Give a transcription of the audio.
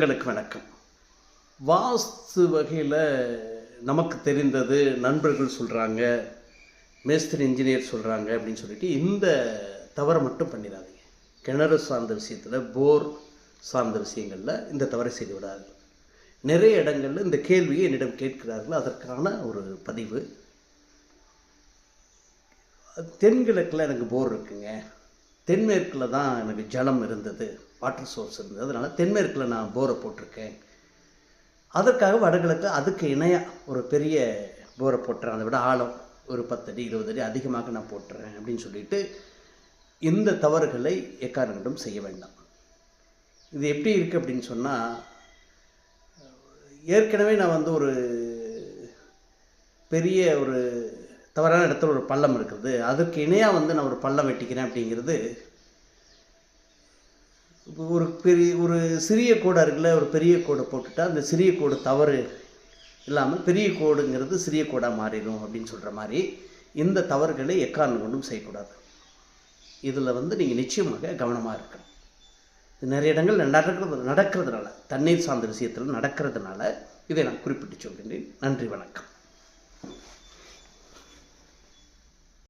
உள்ளங்களுக்கு வணக்கம். வாஸ்து வகையில் நமக்கு தெரிந்தது நண்பர்கள் சொல்கிறாங்க மேஸ்திரி இன்ஜினியர் சொல்கிறாங்க அப்படின்னு சொல்லிட்டு இந்த தவறை மட்டும் பண்ணிடாதீங்க. கிணறு சார்ந்த விஷயத்தில் போர் சார்ந்த விஷயங்களில் இந்த தவறை செய்து விடாதீங்க. நிறைய இடங்களில் இந்த கேள்வியை என்னிடம் கேட்கிறார்கள். அதற்கான ஒரு பதிவு. தென்கிழக்கில் எனக்கு போர் இருக்குங்க. தென்மேற்கில் தான் எனக்கு ஜலம் இருந்தது வாட்டர் சோர்ஸ் இருந்தது. அதனால் தென்மேற்கில் நான் போரை போட்டிருக்கேன். அதற்காக வடகிழக்கு அதுக்கு இணையாக ஒரு பெரிய போரை போட்டுறேன். அதை விட ஆழம் ஒரு பத்தடி இருபது அடி அதிகமாக நான் போட்டுறேன் அப்படின்னு சொல்லிட்டு இந்த தவறுகளை எக்காரணங்களும் செய்ய வேண்டாம். இது எப்படி இருக்குது அப்படின்னு சொன்னால் ஏற்கனவே நான் வந்து ஒரு பெரிய ஒரு தவறான இடத்துல ஒரு பள்ளம் இருக்கிறது அதுக்கு இணையாக வந்து நான் ஒரு பள்ளம் வெட்டிக்கிறேன் அப்படிங்கிறது ஒரு பெரிய ஒரு சிறிய கோடு இருக்குல்ல ஒரு பெரிய கோடை போட்டுட்டா அந்த சிறிய கோடு தவறு இல்லாமல் பெரிய கோடுங்கிறது சிறிய கோடாக மாறிடும் அப்படின்னு சொல்கிற மாதிரி இந்த தவறுகளை எக்காரணம் கொண்டும் செய்யக்கூடாது. இதில் வந்து நீங்கள் நிச்சயமாக கவனமாக இருக்கணும். இது நிறைய இடங்கள் நடக்கிறது நடக்கிறதுனால தண்ணீர் சார்ந்த விஷயத்தில் நடக்கிறதுனால இதை நான் குறிப்பிட்டு சொல்கின்றேன். நன்றி வணக்கம்.